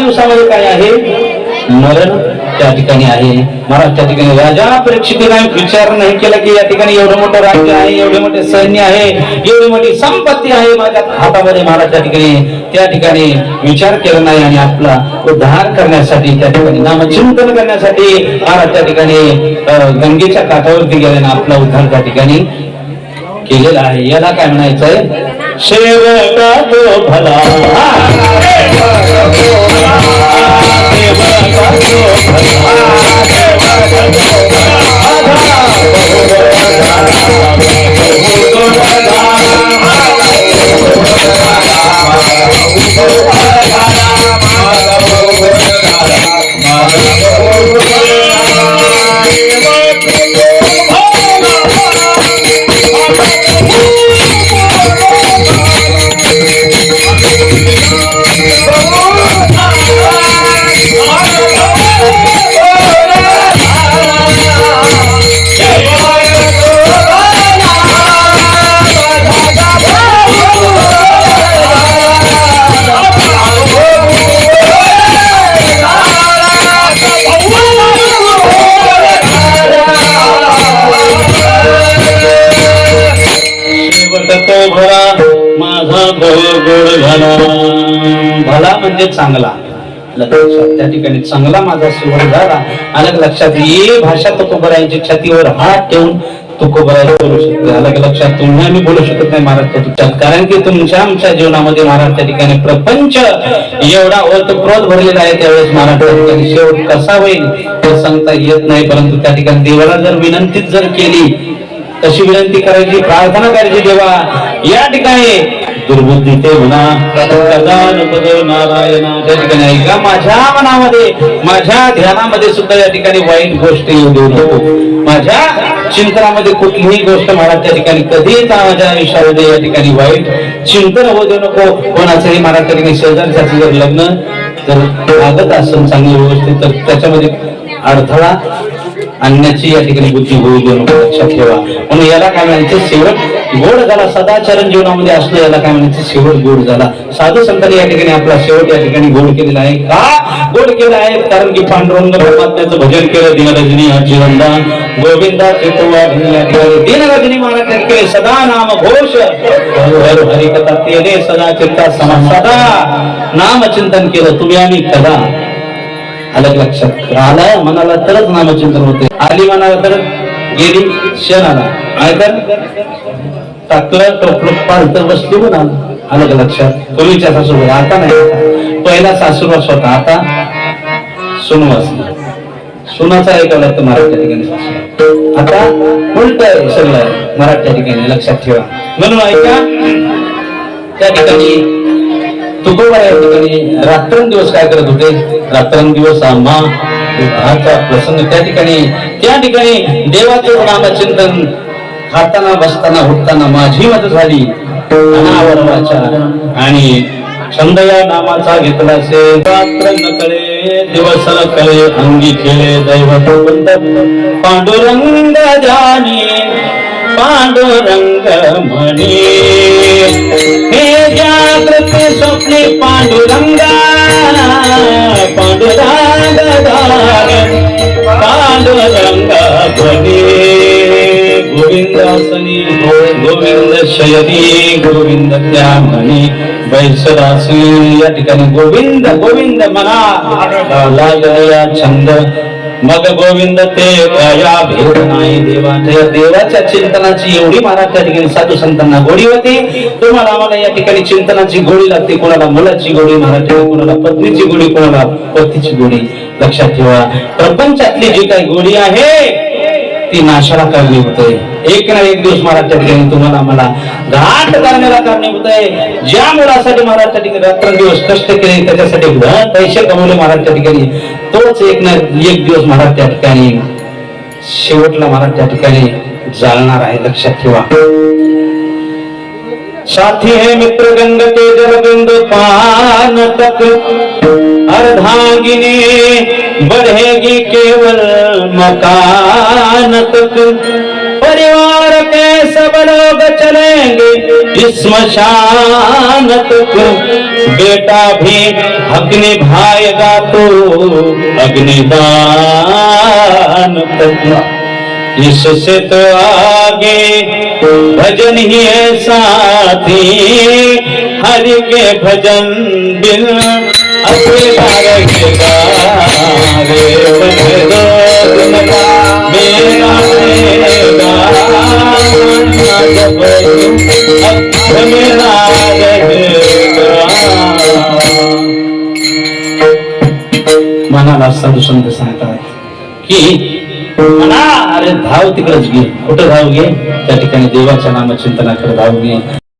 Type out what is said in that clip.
दिवसामध्ये काय आहे? मरण त्या ठिकाणी आहे. महाराज त्या ठिकाणी राजा परीक्षितीने विचार नाही केला की या ठिकाणी एवढं मोठं राज्य आहे एवढे मोठे सैन्य आहे एवढी मोठी संपत्ती आहे माझ्या हातामध्ये महाराज त्या ठिकाणी. त्या ठिकाणी विचार केला नाही आणि आपला उद्धार करण्यासाठी त्या ठिकाणी नामचिंतन करण्यासाठी महाराज त्या ठिकाणी गंगेच्या काठावरती गेल्याने आपला उद्धार त्या ठिकाणी केलेला आहे. याला काय म्हणायचंय? शेवटा तो भला. शेवट भला माझा भव गोड झाला. भला म्हणजे चांगला. लक्षात? त्या ठिकाणी चांगला माझा सुवर्ण झाला. अलग लक्षात? ये भाषा तुकोबरायांची छातीवर हात ठेवून तुकोबराय बोलू शकते. अलग लक्षात? तुम्ही आम्ही बोलू शकत नाही महाराज तुमच्यात कारण की तुमच्या आमच्या जीवनामध्ये महाराज त्या ठिकाणी प्रपंच एवढा ओतप्रोत भरलेला आहे त्यावेळेस महाराज त्या ठिकाणी. शेवट कसा होईल हे सांगता येत नाही. परंतु त्या ठिकाणी देवाला जर विनंतीच जर केली तशी विनंती करायची प्रार्थना करायची देवा या ठिकाणी दुर्बुद्धीचे म्हणा प्रदान त्या ठिकाणी ऐका माझ्या मनामध्ये माझ्या ध्यानामध्ये सुद्धा या ठिकाणी वाईट गोष्ट येऊ देऊ नको. माझ्या चिंतनामध्ये कुठलीही गोष्ट महाराज त्या ठिकाणी कधीच माझ्या आयुष्यामध्ये या ठिकाणी वाईट चिंतन होऊ देऊ नको. कोणाचंही महाराज त्या ठिकाणी शेजारच्याचं जर लग्न तर लागत असं चांगली व्यवस्थित तर त्याच्यामध्ये अडथळा आणण्याची या ठिकाणी बुद्धी होऊ देऊ नको लक्षात ठेवा. म्हणून याला काय म्हणायचं? शेवट गोड झाला. सदाचरण जीवनामध्ये असणं याला काय म्हणायचं? शेवट गोड झाला. साधू संतांनी या ठिकाणी आपला शेवट या ठिकाणी गोड केलेला आहे. का? गोड केला आहे? कारण की पांडुरंग परमात्म्याचं भजन केलं दिनरजनी जीवनदान गोविंदा या दिनरजनी महाराज सदा नाम घोष. हर हरिकथा सदा चित्ता समा सदा. नाम चिंतन केलं. तुम्ही आम्ही कदा अलग लक्षात आलं मनाला तरच नामचिंतन होते. आली मनाला तर गेली क्षण आला. नाहीतर टाकलं टोपलं पालत बसली म्हणाल. आलं अलग लक्षात पूर्वीच्या सासूबाई आता नाही. पहिला सासूबास होता आता सुनवास सुनाचा ऐकावं लागतं मराठ्या ठिकाणी आता उलट आहे सगळं. मराठ्या ठिकाणी लक्षात ठेवा. म्हणून ऐका त्या ठिकाणी तुकोबा या ठिकाणी रात्रंदिवस काय करत होते? रात्रंदिवस आम्हा उद्धारचा प्रसंग त्या ठिकाणी त्या ठिकाणी देवाचे नामचिंतन खाताना बसताना उठताना माझी मत झाली. आणि छंद या नामाचा घेतला असे रात्र नकळे दिवस कळे अंगी खेळे दैवत पांडुरंग जानी पांडुरंग म्हणे जागृत स्वप्ने पांडुरंगा पांडुरंग पांडुरंग म्हणे गोविंदासनी गोविंद शयनी गोविंद त्या म्हणे बैसरासी या ठिकाणी गोविंद गोविंद म्हणा लागला या छंद मग गोविंद ते भेद नाही देवाच्या देवाच्या चिंतनाची एवढी महाराज त्या ठिकाणी साधू संतांना गोडी होती. तुम्हाला आम्हाला या ठिकाणी चिंतनाची गोडी लागते. कोणाला मुलाची गोडी महाराज ठेवा कोणाला पत्नीची गोडी कोणाला पतीची गोडी. लक्षात ठेवा. प्रपंचातली जी काही गोडी आहे ती नाशाला कारणीभूत आहे एक ना एक दिवस महाराज त्या ठिकाणी तुम्हाला आम्हाला घाट करण्याला कारणीभूत आहे ज्या मुलासाठी महाराज त्या ठिकाणी रात्रंदिवस कष्ट केले त्याच्यासाठी पैसे कमवले महाराज त्या ठिकाणी तोच एक ना एक दिवस महाराज त्या ठिकाणी शेवटला महाराज त्या ठिकाणी जाळणार आहे. लक्षात ठेवा. साथी है मित्र गंग ते जल बिंदु पान तक. अर्धांगिनी बढ़ेगी केवल मकान. तक परिवार के सब लोग चलेंगे स्मशानत को। बेटा भी हक निभाएगा तो अग्निदान तक इससे तो आगे तो भजन ही है साथी, हरि के भजन बिन अकेला रहेगा रे मनाला साधू संत सांगतात की म्हणा अरे धाव तिकडेच घे. कुठं धाव घे? त्या ठिकाणी देवाच्या नामचिंतनाकडे धाव घे.